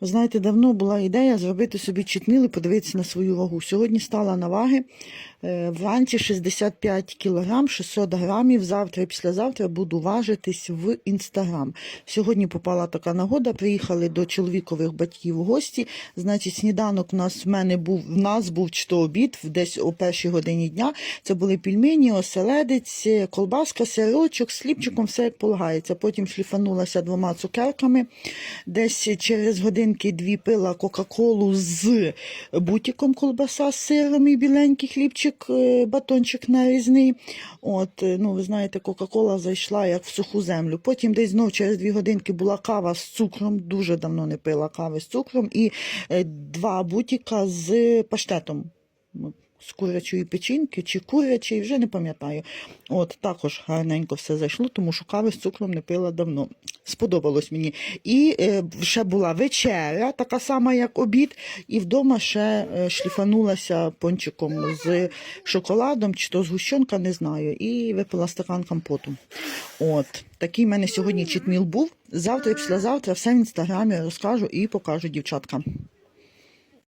Ви знаєте, давно була ідея зробити собі читміл подивитися на свою вагу. Сьогодні стала на ваги е, вранці 65 кг, 600 грамів. Завтра і післязавтра буду важитись в інстаграм. Сьогодні попала така нагода. Приїхали до чоловікових батьків в гості. Значить, сніданок у нас в мене був в нас був чи то обід десь о першій годині дня. Це були пельмені, оселедець, колбаска, сирочок, з хлібчиком, все як полагається. Потім шліфанулася двома цукерками. Десь через годинки дві пила Кока-Колу з бутіком колбаса з сиром і біленький хлібчик, е, батончик нарізний. От, е, ну, ви знаєте, Кока-Кола зайшла як в суху землю. Потім десь знов через дві годинки була кава з цукром. Дуже давно не пила кави з цукром. І е, два бутіка з паштетом. З курячої печінки чи курячої, вже не пам'ятаю. От також гарненько все зайшло, тому що кави з цукром не пила давно. Сподобалось мені. І е, ще була вечеря, така сама, як обід, і вдома ще е, шліфанулася пончиком з шоколадом, чи то згущенка, не знаю, і випила стакан компоту. От, такий в мене сьогодні читміл був. Завтра і післязавтра все в інстаграмі розкажу і покажу дівчаткам.